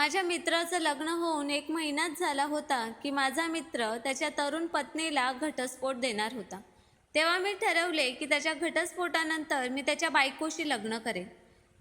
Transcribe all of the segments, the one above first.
माझ्या मित्राचं लग्न होऊन एक महिनाच झाला होता की माझा मित्र त्याच्या तरुण पत्नीला घटस्फोट देणार होता. तेव्हा मी ठरवले की त्याच्या घटस्फोटानंतर मी त्याच्या बायकोशी लग्न करेन.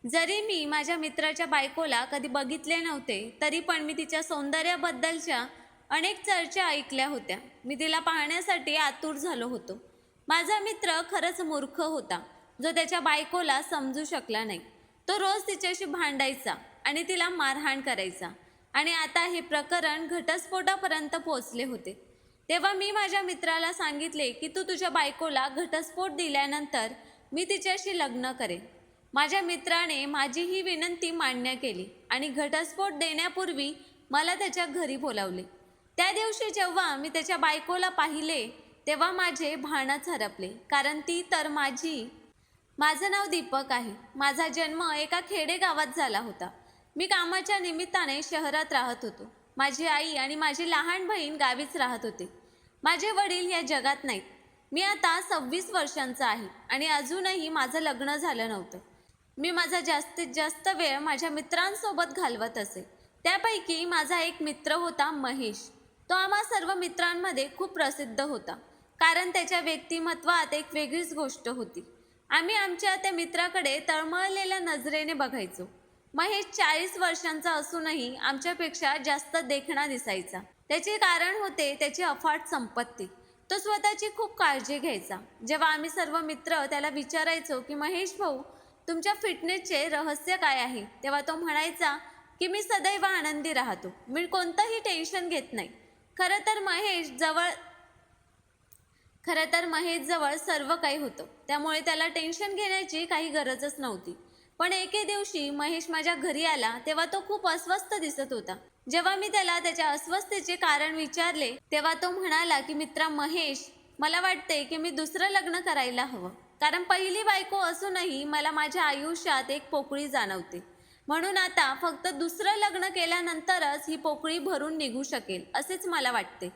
जरी मी माझ्या मित्राच्या बायकोला कधी बघितले नव्हते तरी पण मी तिच्या सौंदर्याबद्दलच्या अनेक चर्चा ऐकल्या होत्या. मी तिला पाहण्यासाठी आतुर झालो होतो. माझा मित्र खरंच मूर्ख होता जो त्याच्या बायकोला समजू शकला नाही. तो रोज तिच्याशी भांडायचा. आणि तिला मारहाण करायचा. आणि आता हे प्रकरण घटस्फोटापर्यंत पोहोचले होते. तेव्हा मी माझ्या मित्राला सांगितले की तू तुझ्या बायकोला घटस्फोट दिल्यानंतर मी तिच्याशी लग्न करेन. माझ्या मित्राने माझी ही विनंती मान्य केली आणि घटस्फोट देण्यापूर्वी मला त्याच्या घरी बोलावले. त्या दिवशी जेव्हा मी त्याच्या बायकोला पाहिले तेव्हा माझे भानच हरपले कारण ती तर माझी माझं नाव दीपक आहे. माझा जन्म एका खेडेगावात झाला होता. मी कामाच्या निमित्ताने शहरात राहत होतो. माझी आई आणि माझी लहान बहीण गावीच राहत होते. माझे वडील या जगात नाहीत. मी आता सव्वीस वर्षांचा आहे आणि अजूनही माझं लग्न झालं नव्हतं. मी माझा जास्तीत जास्त वेळ माझ्या मित्रांसोबत घालवत असे. त्यापैकी माझा एक मित्र होता महेश. तो आम्हा सर्व मित्रांमध्ये खूप प्रसिद्ध होता. कारण त्याच्या व्यक्तिमत्वात एक वेगळीच गोष्ट होती. आम्ही आमच्या त्या मित्राकडे तळमळलेल्या नजरेने बघायचो. महेश चाळीस वर्षांचा असूनही आमच्यापेक्षा जास्त देखणा दिसायचा. त्याचे कारण होते त्याची अफाट संपत्ती. तो स्वतःची खूप काळजी घ्यायचा. जेव्हा आम्ही सर्व मित्र त्याला विचारायचो की महेश भाऊ तुमच्या फिटनेसचे रहस्य काय आहे? तेव्हा तो म्हणायचा की मी सदैव आनंदी राहतो. मी कोणतंही टेन्शन घेत नाही. खरं तर महेश जवळ खरं तर महेशजवळ सर्व काही होतं. त्यामुळे त्याला टेन्शन घेण्याची काही गरजच नव्हती. पण एके दिवशी महेश माझ्या घरी आला तेव्हा तो खूप अस्वस्थ दिसत होता. जेव्हा मी त्याला त्याच्या अस्वस्थतेचे कारण विचारले तेव्हा तो म्हणाला की मित्रा महेश मला वाटते की मी दुसरं लग्न करायला हवं. कारण पहिली बायको असूनही मला माझ्या आयुष्यात एक पोकळी जाणवते. म्हणून आता फक्त दुसरं लग्न केल्यानंतरच ही पोकळी भरून निघू शकेल असेच मला वाटते.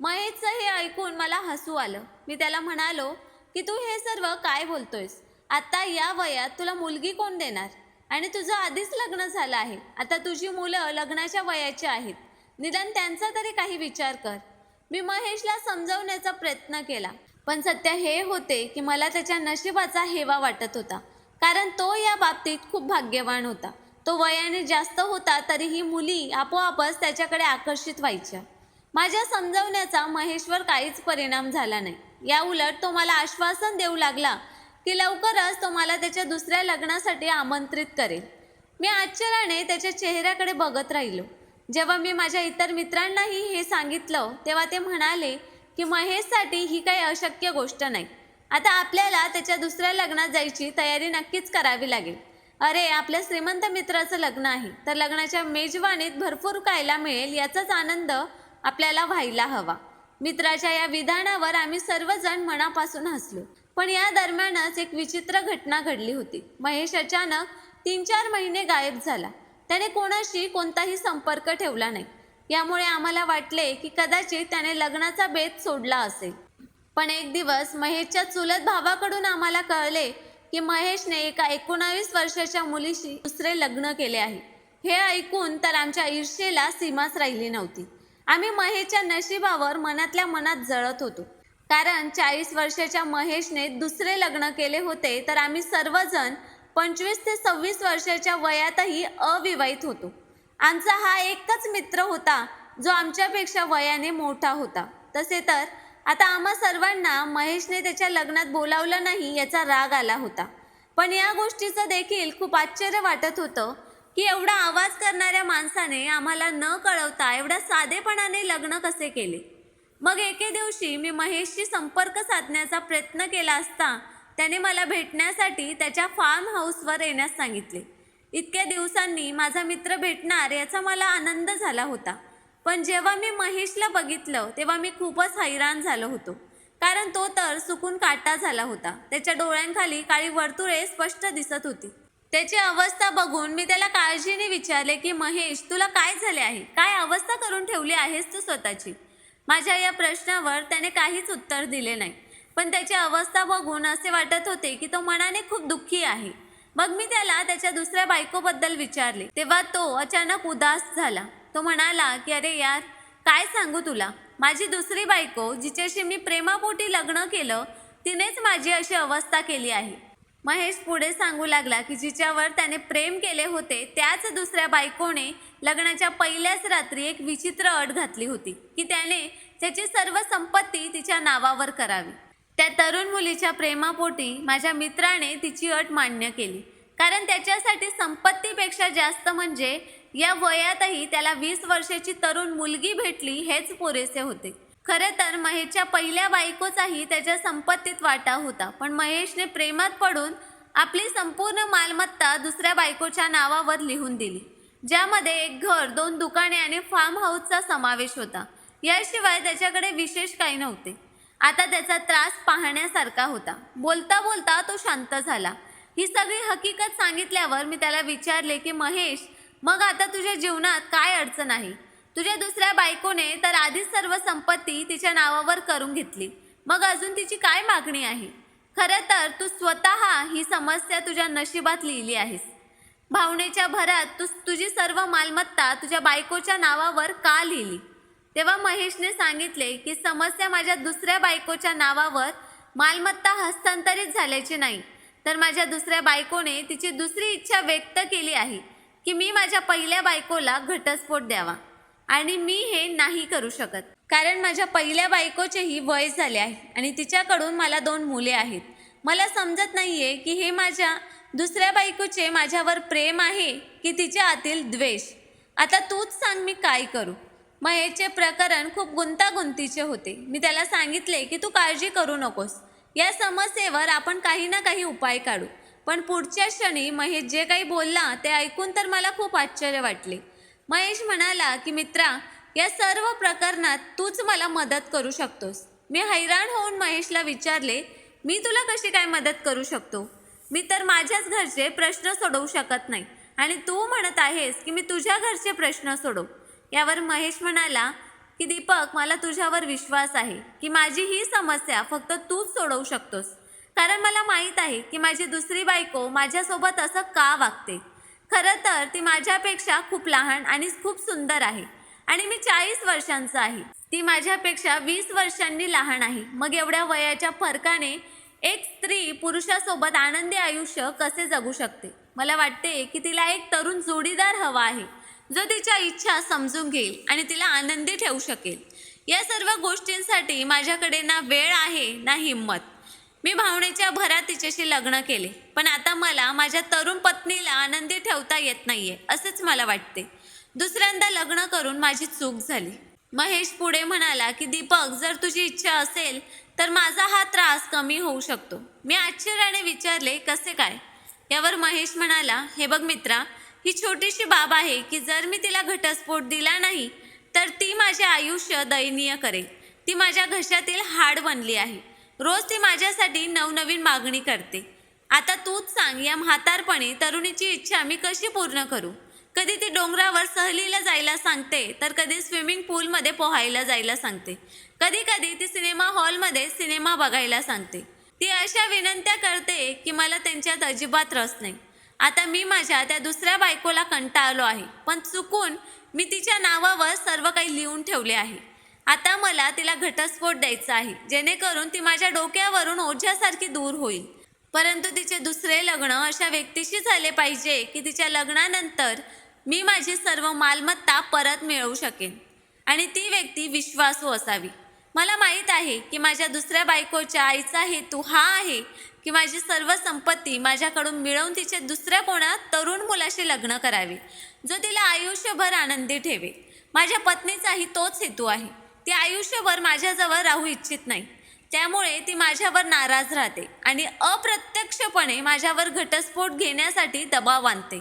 महेशचं हे ऐकून मला हसू आलं. मी त्याला म्हणालो की तू हे सर्व काय बोलतोयस? आता या वयात तुला मुलगी कोण देणार? आणि तुझं आधीच लग्न झालं आहे. आता तुझी मुलं लग्नाच्या वयाची आहेत. निदान त्यांचा तरी काही विचार कर. मी महेशला समजवण्याचा प्रयत्न केला. पण सत्य हे होते की मला त्याच्या नशिबाचा हेवा वाटत होता. कारण तो या बाबतीत खूप भाग्यवान होता. तो वयाने जास्त होता तरीही मुली आपोआपच त्याच्याकडे आकर्षित व्हायच्या. माझ्या समजवण्याचा महेशवर काहीच परिणाम झाला नाही. या उलट तो मला आश्वासन देऊ लागला की लवकरच तो मला त्याच्या दुसऱ्या लग्नासाठी आमंत्रित करेल. मी आश्चर्याने त्याच्या चेहऱ्याकडे बघत राहिलो. जेव्हा मी माझ्या इतर मित्रांनाही हे सांगितलं तेव्हा ते म्हणाले की महेशसाठी ही काही अशक्य गोष्ट नाही. आता आपल्याला त्याच्या दुसऱ्या लग्नात जायची तयारी नक्कीच करावी लागेल. अरे आपल्या श्रीमंत मित्राचं लग्न आहे तर लग्नाच्या मेजवानीत भरपूर खायला मिळेल याचाच आनंद आपल्याला व्हायला हवा. मित्राच्या या विधानावर आम्ही सर्वजण मनापासून हसलो. पण या दरम्यानच एक विचित्र घटना घडली होती. महेश अचानक तीन चार महिने गायब झाला. त्याने कोणाशी कोणताही संपर्क ठेवला नाही. यामुळे आम्हाला वाटले की कदाचित त्याने लग्नाचा बेत सोडला असेल. पण एक दिवस महेशच्या चुलत भावाकडून आम्हाला कळले की महेशने एका एकोणावीस वर्षाच्या मुलीशी दुसरे लग्न केले आहे. हे ऐकून तर आमच्या ईर्षेला सीमाच राहिली नव्हती. आम्ही महेशच्या नशिबावर मनातल्या मनात जळत होतो. कारण चाळीस वर्षाच्या महेशने दुसरे लग्न केले होते तर आम्ही सर्वजण पंचवीस ते सव्वीस वर्षाच्या वयातही अविवाहित होतो. आमचा हा एकच मित्र होता जो आमच्यापेक्षा वयाने मोठा होता. तसे तर आता आम्हा सर्वांना महेशने त्याच्या लग्नात बोलावलं नाही याचा राग आला होता. पण या गोष्टीचं देखील खूप आश्चर्य वाटत होतं की एवढा आवाज करणाऱ्या माणसाने आम्हाला न कळवता एवढ्या साधेपणाने लग्न कसे केले? मग एके दिवशी मी महेशशी संपर्क साधण्याचा प्रयत्न केला असता त्याने मला भेटण्यासाठी त्याच्या फार्म हाऊसवर येण्यास सांगितले. इतक्या दिवसांनी माझा मित्र भेटणार याचा मला आनंद झाला होता. पण जेव्हा मी महेशला बघितलं तेव्हा मी खूपच हैराण झालो होतो. कारण तो तर सुकून काटा झाला होता. त्याच्या डोळ्यांखाली काळी वर्तुळे स्पष्ट दिसत होती. त्याची अवस्था बघून मी त्याला काळजीने विचारले की महेश तुला काय झाले आहे? काय अवस्था करून ठेवली आहेस तू स्वतःची? माझ्या या प्रश्नावर त्याने काहीच उत्तर दिले नाही. पण त्याची अवस्था बघून असे वाटत होते की तो मनाने खूप दुःखी आहे. मग मी त्याला त्याच्या दुसऱ्या बायकोबद्दल विचारले. तेव्हा तो अचानक उदास झाला. तो म्हणाला की अरे यार काय सांगू तुला? माझी दुसरी बायको जिच्याशी मी प्रेमापोटी लग्न केलं तिनेच माझी अशी अवस्था केली आहे. महेश पुढे सांगू लागला की जिच्यावर त्याने प्रेम केले होते त्याच दुसऱ्या बायकोने लग्नाच्या पहिल्याच रात्री एक विचित्र अट घातली होती की त्याने त्याची सर्व संपत्ती तिच्या नावावर करावी. त्या तरुण मुलीच्या प्रेमापोटी माझ्या मित्राने तिची अट मान्य केली. कारण त्याच्यासाठी संपत्तीपेक्षा जास्त म्हणजे या वयातही त्याला वीस वर्षाची तरुण मुलगी भेटली हेच पुरेसे होते. खरे तर महेशच्या पहिल्या बायकोचाही त्याच्या संपत्तीत वाटा होता. पण महेशने प्रेमात पडून आपली संपूर्ण मालमत्ता दुसऱ्या बायकोच्या नावावर लिहून दिली. ज्यामध्ये एक घर दोन दुकाने आणि फार्म हाऊसचा समावेश होता. याशिवाय त्याच्याकडे विशेष काही नव्हते. आता त्याचा त्रास पाहण्यासारखा होता. बोलता बोलता तो शांत झाला. ही सगळी हकीकत सांगितल्यावर मी त्याला विचारले की महेश मग आता तुझ्या जीवनात काय अडचण आहे? तुझ्या दुसऱ्या बायकोने तर आधीच सर्व संपत्ती तिच्या नावावर करून घेतली. मग अजून तिची काय मागणी आहे? खरं तर तू स्वतः ही समस्या तुझ्या नशिबात लिहिली आहेस. भावनेच्या भरात तू तुझी सर्व मालमत्ता तुझ्या बायकोच्या नावावर का लिहिली? तेव्हा महेशने सांगितले की समस्या माझ्या दुसऱ्या बायकोच्या नावावर मालमत्ता हस्तांतरित झाल्याची नाही तर माझ्या दुसऱ्या बायकोने तिची दुसरी इच्छा व्यक्त केली आहे की मी माझ्या पहिल्या बायकोला घटस्फोट द्यावा. आणि मी हे नाही करू शकत. कारण माझ्या पहिल्या बायकोचेही वय झाले आहे आणि तिच्याकडून मला दोन मुले आहेत. मला समजत नाही आहे की हे माझ्या दुसऱ्या बायकोचे माझ्यावर प्रेम आहे की तिच्या आतील द्वेष. आता तूच सांग मी काय करू? महेशचे प्रकरण खूप गुंतागुंतीचे होते. मी त्याला सांगितले की तू काळजी करू नकोस. या समस्येवर आपण काही ना काही उपाय काढू. पण पुढच्या क्षणी महेश जे काही बोलला ते ऐकून तर मला खूप आश्चर्य वाटले. महेश म्हणाला की मित्रा या सर्व प्रकरणात तूच मला मदत करू शकतोस. मी हैराण होऊन महेशला विचारले मी तुला कशी काय मदत करू शकतो? मी तर माझ्याच घरचे प्रश्न सोडवू शकत नाही आणि तू म्हणत आहेस की मी तुझ्या घरचे प्रश्न सोडव. यावर महेश म्हणाला की दीपक मला तुझ्यावर विश्वास आहे की माझी ही समस्या फक्त तूच सोडवू शकतोस. कारण मला माहीत आहे की माझी दुसरी बायको माझ्यासोबत असं का वागते? खरं तर ती माझ्यापेक्षा खूप लहान आणि खूप सुंदर आहे. आणि मी चाळीस वर्षांचा आहे. ती माझ्यापेक्षा वीस वर्षांनी लहान आहे. मग एवढ्या वयाच्या फरकाने एक स्त्री पुरुषासोबत आनंदी आयुष्य कसे जगू शकते? मला वाटते की तिला एक तरुण जोडीदार हवा आहे जो तिच्या इच्छा समजून घेईल आणि तिला आनंदी ठेवू शकेल. या सर्व गोष्टींसाठी माझ्याकडे ना वेळ आहे ना हिंमत. मी भावनेच्या भरात तिच्याशी लग्न केले. पण आता मला माझ्या तरुण पत्नीला आनंदी ठेवता येत नाहीये असेच मला वाटते. दुसऱ्यांदा लग्न करून माझी चूक झाली. महेश पुढे म्हणाला की दीपक जर तुझी इच्छा असेल तर माझा हा त्रास कमी होऊ शकतो. मी आश्चर्याने विचारले कसे काय? यावर महेश म्हणाला हे बघ मित्रा ही छोटीशी बाब आहे की जर मी तिला घटस्फोट दिला नाही तर ती माझे आयुष्य दयनीय करेल. ती माझ्या घशातील हाड बनली आहे. रोज ती माझ्यासाठी नवनवीन मागणी करते. आता तूच सांग या म्हातारपणी तरुणीची इच्छा मी कशी पूर्ण करू? कधी ती डोंगरावर सहलीला जायला सांगते तर कधी स्विमिंग पूलमध्ये पोहायला जायला सांगते. कधी कधी ती सिनेमा हॉलमध्ये सिनेमा बघायला सांगते. ती अशा विनंत्या करते की मला त्यांच्यात अजिबात रस नाही. आता मी माझ्या त्या दुसऱ्या बायकोला कंटाळलो आहे पण चुकून मी तिच्या नावावर सर्व काही लिहून ठेवले आहे. आता मला तिला घटस्फोट द्यायचा आहे जेणेकरून ती माझ्या डोक्यावरून ओझ्यासारखी दूर होईल. परंतु तिचे दुसरे लग्न अशा व्यक्तीशी झाले पाहिजे की तिच्या लग्नानंतर मी माझी सर्व मालमत्ता परत मिळवू शकेन. आणि ती व्यक्ती विश्वासू असावी. मला माहीत आहे की माझ्या दुसऱ्या बायकोच्या आईचा हेतू हा आहे की माझी सर्व संपत्ती माझ्याकडून मिळवून तिचे दुसऱ्या कोणा तरुण मुलाशी लग्न करावे जो तिला आयुष्यभर आनंदी ठेवे माझ्या पत्नीचाही तोच हेतू आहे. ती आयुष्यभर माझ्याजवळ राहू इच्छित नाही. त्यामुळे ती माझ्यावर नाराज राहते आणि अप्रत्यक्षपणे माझ्यावर घटस्फोट घेण्यासाठी दबाव आणते.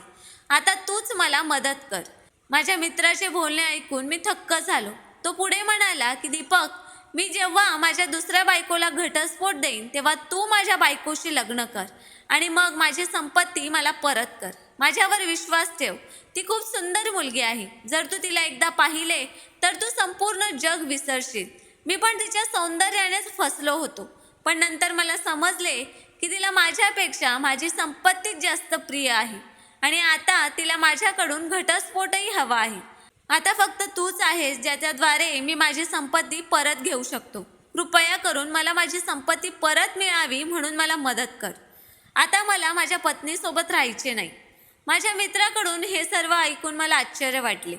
आता तूच मला मदत कर. माझ्या मित्राचे बोलणे ऐकून मी थक्क झालो. तो पुढे म्हणाला की दीपक मी जेव्हा माझ्या दुसऱ्या बायकोला घटस्फोट देईन तेव्हा तू माझ्या बायकोशी लग्न कर आणि मग माझी संपत्ती मला परत कर. माझ्यावर विश्वास ठेव. ती खूप सुंदर मुलगी आहे. जर तू तिला एकदा पाहिले तर तू संपूर्ण जग विसरशील. मी पण तिच्या सौंदर्यानेच फसलो होतो. पण नंतर मला समजले की तिला माझ्यापेक्षा माझी संपत्तीच जास्त प्रिय आहे. आणि आता तिला माझ्याकडून घटस्फोटही हवा आहे. आता फक्त तूच आहेस ज्याच्याद्वारे मी माझी संपत्ती परत घेऊ शकतो. कृपया करून मला माझी संपत्ती परत मिळावी म्हणून मला मदत कर. आता मला माझ्या पत्नीसोबत राहायचे नाही. माझ्या मित्राकडून हे सर्व ऐकून मला आश्चर्य वाटले.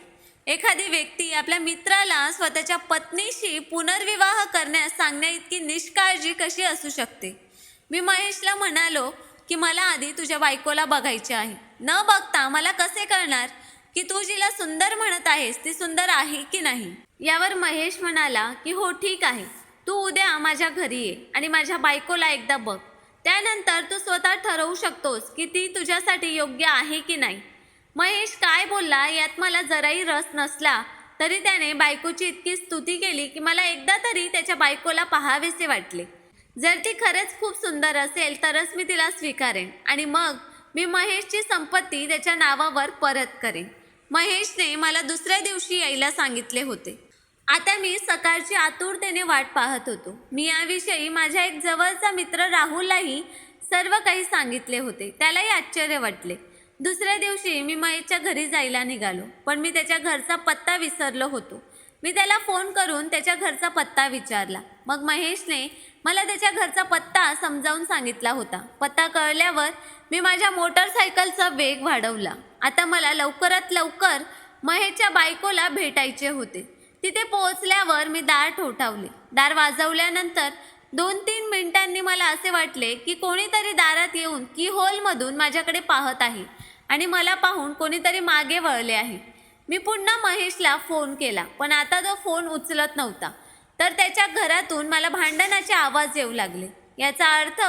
एखादी व्यक्ती आपल्या मित्राला स्वतःच्या पत्नीशी पुनर्विवाह करण्यास सांगण्या इतकी निष्काळजी कशी असू शकते? मी महेशला म्हणालो की मला आधी तुझ्या बायकोला बघायचे आहे. न बघता मला कसे कळणार की तू जिला सुंदर म्हणत आहेस ती सुंदर आहे की नाही? यावर महेश म्हणाला की हो ठीक आहे. तू उद्या माझ्या घरी ये आणि माझ्या बायकोला एकदा बघ. त्यानंतर तू स्वतः ठरवू शकतोस की ती तुझ्यासाठी योग्य आहे की नाही. महेश काय बोलला यात मला जराही रस नसला तरी त्याने बायकोची इतकी स्तुती केली की मला एकदा तरी त्याच्या बायकोला पाहावेसे वाटले. जर ती खरंच खूप सुंदर असेल तरच मी तिला स्वीकारेन आणि मग मी महेशची संपत्ती त्याच्या नावावर परत करेन. महेशने मला दुसऱ्या दिवशी यायला सांगितले होते. आता मी सकाळची आतुरतेने वाट पाहत होतो. मी याविषयी माझ्या एक जवळचा मित्र राहुललाही सर्व काही सांगितले होते. त्यालाही आश्चर्य वाटले. दुसऱ्या दिवशी मी महेशच्या घरी जायला निघालो पण मी त्याच्या घरचा पत्ता विसरलो होतो. मी त्याला फोन करून त्याच्या घरचा पत्ता विचारला. मग महेशने मला त्याच्या घरचा पत्ता समजावून सांगितला होता. पत्ता कळल्यावर मी माझ्या मोटरसायकलचा वेग वाढवला. आता मला लवकरात लवकर महेशच्या बायकोला भेटायचे होते. तिथे पोहोचल्यावर मी दार ठोठावले. दार वाजवल्यानंतर दोन तीन मिनिटांनी मला असे वाटले की कोणीतरी दारात येऊन की होलमधून माझ्याकडे पाहत आहे आणि मला पाहून कोणीतरी मागे वळले आहे. मी पुन्हा महेशला फोन केला पण आता तो फोन उचलत नव्हता. तर त्याच्या घरातून मला भांडणाचे आवाज येऊ लागले. याचा अर्थ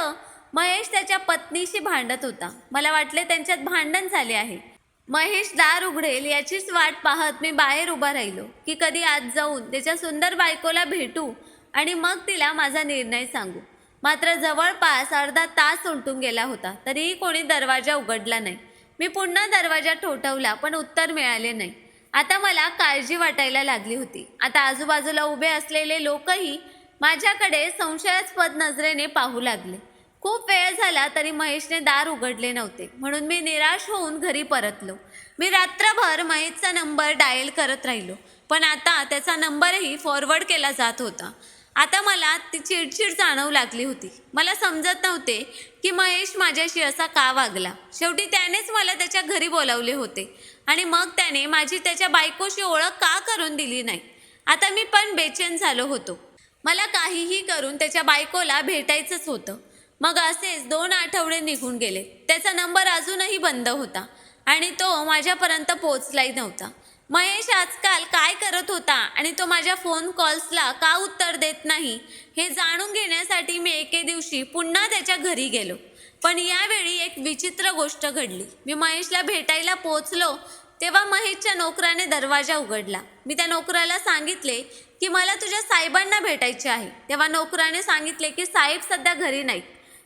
महेश त्याच्या पत्नीशी भांडत होता. मला वाटले त्यांच्यात भांडण झाले आहे. महेश दार उघडेल याचीच वाट पाहत मी बाहेर उभा राहिलो की कधी आज जाऊन त्याच्या सुंदर बायकोला भेटू आणि मग तिला माझा निर्णय सांगू. मात्र जवळपास अर्धा तास उलटून गेला होता तरीही कोणी दरवाजा उघडला नाही. मी पुन्हा दरवाजा ठोठवला पण उत्तर मिळाले नाही. आता मला काळजी वाटायला लागली होती. आता आजूबाजूला उभे असलेले लोकही माझ्याकडे संशयास्पद नजरेने पाहू लागले. खूप वेळ झाला तरी महेशने दार उघडले नव्हते. म्हणून मी निराश होऊन घरी परतलो. मी रात्रभर महेशचा नंबर डायल करत राहिलो. पण आता त्याचा नंबरही फॉरवर्ड केला जात होता. आता मला ती चिडचिड जाणवू लागली होती. मला समजत नव्हते की महेश माझ्याशी असा का वागला. शेवटी त्यानेच मला त्याच्या घरी बोलावले होते. आणि मग त्याने माझी त्याच्या बायकोशी ओळख का करून दिली नाही? आता मी पण बेचैन झालो होतो. मला काहीही करून त्याच्या बायकोला भेटायचंच होतं. मग असेच दोन आठवडे निघून गेले. त्याचा नंबर अजूनही बंद होता आणि तो माझ्यापर्यंत पोचलाही नव्हता. महेश आजकाल काय करत होता आणि तो माझ्या फोन कॉल्सला का उत्तर देत नाही हे जाणून घेण्यासाठी मी एके दिवशी पुन्हा त्याच्या घरी गेलो. पण यावेळी एक विचित्र गोष्ट घडली. मी महेशला भेटायला पोचलो तेव्हा महेशच्या नोकराने दरवाजा उघडला. मी त्या नोकराला सांगितले की मला तुझ्या साहेबांना भेटायचे आहे. तेव्हा नोकराने सांगितले की साहेब सध्या घरी नाहीत.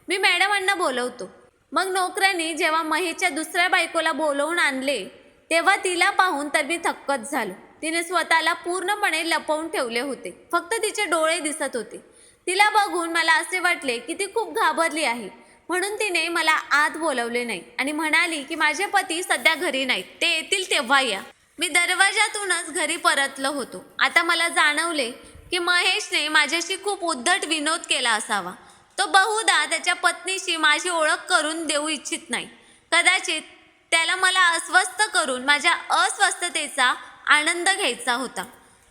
मी मॅडमांना बोलवतो. मग नोकरांनी जेव्हा महेशच्या दुसऱ्या बायकोला बोलवून आणले तेव्हा तिला पाहून तर मी थक्कच झालो. तिने स्वतःला पूर्णपणे लपवून ठेवले होते. फक्त तिचे डोळे दिसत होते. तिला बघून मला असे वाटले की ती खूप घाबरली आहे. म्हणून तिने मला आत बोलवले नाही आणि म्हणाली की माझे पती सध्या घरी नाहीत ते येतील तेव्हा या. मी दरवाजातूनच घरी परतलो होतो. आता मला जाणवले की महेशने माझ्याशी खूप उद्धट विनोद केला असावा. तो बहुधा त्याच्या पत्नीशी माझी ओळख करून देऊ इच्छित नाही. कदाचित त्याला मला अस्वस्थ करून माझ्या अस्वस्थतेचा आनंद घ्यायचा होता.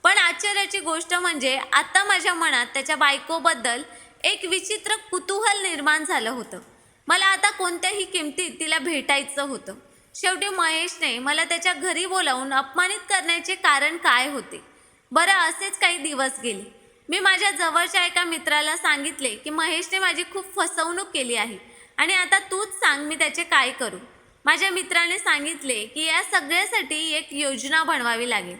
पण आश्चर्याची गोष्ट म्हणजे आता माझ्या मनात त्याच्या बायकोबद्दल एक विचित्र कुतूहल निर्माण झालं होतं. मला आता कोणत्याही किमतीत तिला भेटायचं होतं. शेवटी महेशने मला त्याच्या घरी बोलावून अपमानित करण्याचे कारण काय होते? बरं असेच काही दिवस गेले. मी माझ्या जवळच्या एका मित्राला सांगितले की महेशने माझी खूप फसवणूक केली आहे आणि आता तूच सांग मी त्याचे काय करू. माझ्या मित्राने सांगितले की या सगळ्यासाठी एक योजना बनवावी लागेल.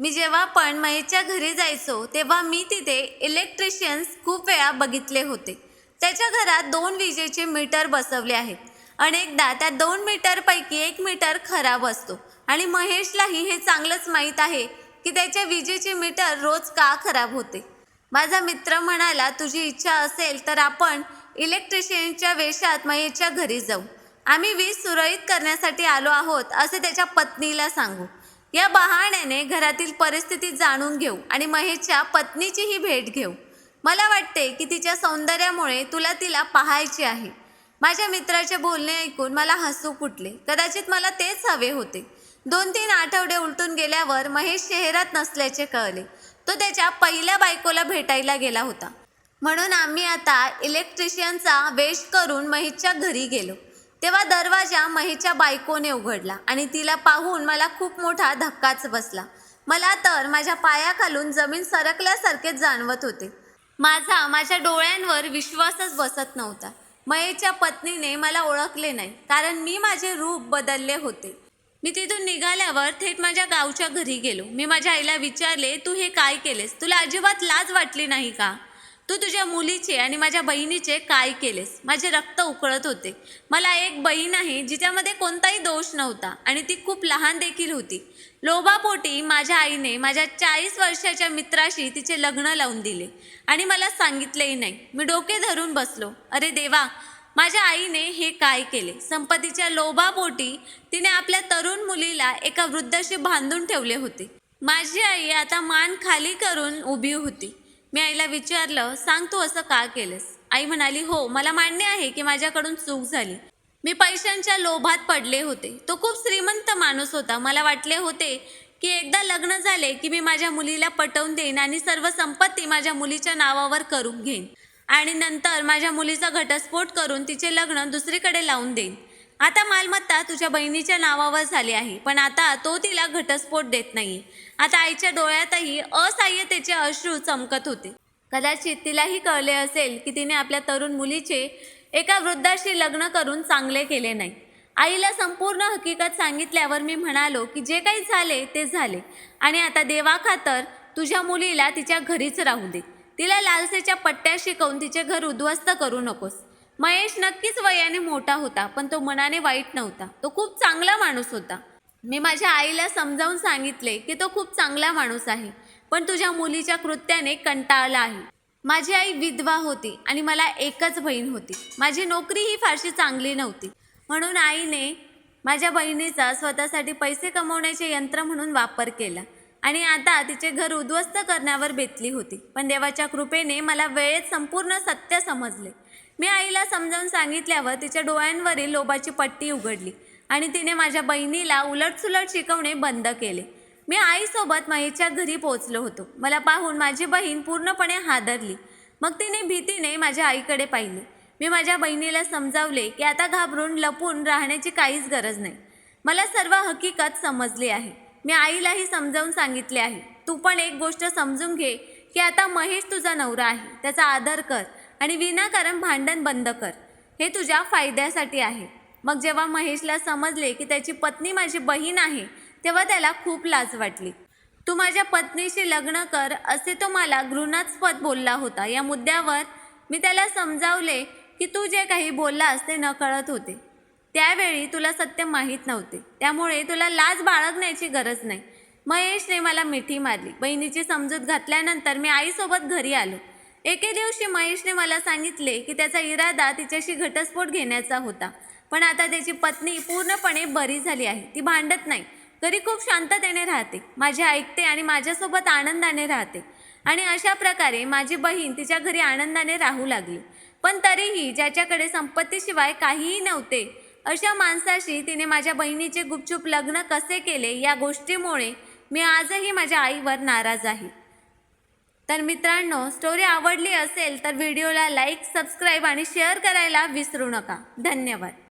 मी जेव्हा पण महेशच्या घरी जायचो तेव्हा मी तिथे इलेक्ट्रिशियन्स खूप वेळा बघितले होते. त्याच्या घरात दोन विजेचे मीटर बसवले आहेत. अनेकदा त्या दोन मीटरपैकी एक मीटर खराब असतो. आणि महेशलाही हे चांगलंच माहीत आहे की त्याच्या विजेचे मीटर रोज का खराब होते? माझा मित्र म्हणाला तुझी इच्छा असेल तर आपण इलेक्ट्रिशियनच्या वेशात महेशच्या घरी जाऊ. आम्ही वीज सुरळीत करण्यासाठी आलो आहोत असे त्याच्या पत्नीला सांगू. या बहाण्याने घरातील परिस्थिती जाणून घेऊ आणि महेशच्या पत्नीचीही भेट घेऊ. मला वाटते की तिच्या सौंदर्यामुळे तुला तिला पाहायचे आहे. माझ्या मित्राचे बोलणे ऐकून मला हसू फुटले. कदाचित मला तेच हवे होते. दोन तीन आठवडे उलटून गेल्यावर महेश शहरात नसल्याचे कळले. तो त्याच्या पहिल्या बायकोला भेटायला गेला होता. म्हणून आम्ही आता इलेक्ट्रिशियनचा वेश करून महेशच्या घरी गेलो. तेव्हा दरवाजा महेशच्या बायकोने उघडला आणि तिला पाहून मला खूप मोठा धक्काच बसला. मला तर माझ्या पायाखालून जमीन सरकल्यासारखेच जाणवत होते. माझा माझ्या डोळ्यांवर विश्वासच बसत नव्हता. महेशच्या पत्नीने मला ओळखले नाही कारण मी माझे रूप बदलले होते. मी तिथून निघाल्यावर थेट माझ्या गावच्या घरी गेलो. मी माझ्या आईला विचारले तू हे काय केलेस? तुला अजिबात लाज वाटली नाही का? तू तुझ्या मुलीचे आणि माझ्या बहिणीचे काय केलेस? माझे रक्त उकळत होते. मला एक बहीण आहे जिच्यामध्ये कोणताही दोष नव्हता आणि ती खूप लहान देखील होती. लोभापोटी माझ्या आईने माझ्या चाळीस वर्षाच्या मित्राशी तिचे लग्न लावून दिले आणि मला सांगितलेही नाही. मी डोके धरून बसलो. अरे देवा माझ्या आईने हे काय केले? संपत्तीच्या लोभापोटी तिने आपल्या तरुण मुलीला एका वृद्धाशी बांधून ठेवले होते. माझी आई आता मान खाली करून उभी होती. मी आईला विचारलं सांग तू असं का केलंस? आई म्हणाली हो मला मान्य आहे की माझ्याकडून चूक झाली. मी पैशांच्या लोभात पडले होते. तो खूप श्रीमंत माणूस होता. मला वाटले होते की एकदा लग्न झाले की मी माझ्या मुलीला पटवून देईन आणि सर्व संपत्ती माझ्या मुलीच्या नावावर करून घेईन. आणि नंतर माझ्या मुलीचा घटस्फोट करून तिचे लग्न दुसरीकडे लावून देईन. आता मालमत्ता तुझ्या बहिणीच्या नावावर झाली आहे पण आता तो तिला घटस्फोट देत नाही आता आईच्या डोळ्यातही असहाय्यतेचे अश्रू चमकत होते. कदाचित तिलाही कळले असेल की तिने आपल्या तरुण मुलीचे एका वृद्धाशी लग्न करून चांगले केले नाही. आईला संपूर्ण हकीकत सांगितल्यावर मी म्हणालो की जे काही झाले ते झाले. आणि आता देवाखातर तुझ्या मुलीला तिच्या घरीच राहू दे. तिला लालसेच्या पट्ट्या शिकवून तिचे घर उद्ध्वस्त करू नकोस. महेश नक्कीच वयाने मोठा होता पण तो मनाने वाईट नव्हता. तो खूप चांगला माणूस होता. मी माझ्या आईला समजावून सांगितले की तो खूप चांगला माणूस आहे पण तुझ्या मुलीच्या कृत्याने कंटाळला आहे. माझी आई विधवा होती आणि मला एकच बहीण होती. माझी नोकरी ही फारशी चांगली नव्हती. म्हणून आईने माझ्या बहिणीचा स्वतःसाठी पैसे कमवण्याचे यंत्र म्हणून वापर केला. आणि आता तिचे घर उद्ध्वस्त करण्यावर बेतली होती. पण देवाच्या कृपेने मला वेळेत संपूर्ण सत्य समजले. मी आईला समजावून सांगितल्यावर तिच्या डोळ्यांवरील लोबाची पट्टी उघडली आणि तिने माझ्या बहिणीला उलटसुलट शिकवणे बंद केले. मी आईसोबत माईच्या घरी पोहोचलो होतो. मला पाहून माझी बहीण पूर्णपणे हादरली. मग तिने भीतीने माझ्या आईकडे पाहिले. मी माझ्या बहिणीला समजावले की आता घाबरून लपून राहण्याची काहीच गरज नाही. मला सर्व हकीकत समजली आहे. मी आईलाही समजावून सांगितले आहे. तू पण एक गोष्ट समजून घे की आता महेश तुझा नवरा आहे. त्याचा आदर कर आणि विनाकारण भांडण बंद कर. हे तुझ्या फायद्यासाठी आहे. मग जेव्हा महेशला समजले की त्याची पत्नी माझी बहीण आहे तेव्हा त्याला खूप लाज वाटली. तू माझ्या पत्नीशी लग्न कर असे तो मला घृणास्पद बोलला होता. या मुद्द्यावर मी त्याला समजावले की तू जे काही बोललास ते नकळत होते. त्यावेळी तुला सत्य माहीत नव्हते. त्यामुळे तुला लाज बाळगण्याची गरज नाही. महेशने मला मिठी मारली. बहिणीची समजूत घातल्यानंतर मी आईसोबत घरी आलो. एके दिवशी महेशने मला सांगितले की त्याचा इरादा तिच्याशी घटस्फोट घेण्याचा होता. पण आता त्याची पत्नी पूर्णपणे बरी झाली आहे. ती भांडत नाही. घरी खूप शांततेने राहते. माझे ऐकते आणि माझ्यासोबत आनंदाने राहते. आणि अशा प्रकारे माझी बहीण तिच्या घरी आनंदाने राहू लागली. पण तरीही ज्याच्याकडे संपत्तीशिवाय काहीही नव्हते अशा माणसाशी तिने माझ्या बहिणीचे गुपचूप लग्न कसे केले या गोष्टीमुळे मी आजही माझ्या आईवर नाराज आहे. तर मित्रांनो स्टोरी आवडली असेल तर व्हिडिओला लाईक सबस्क्राईब आणि शेअर करायला विसरू नका. धन्यवाद.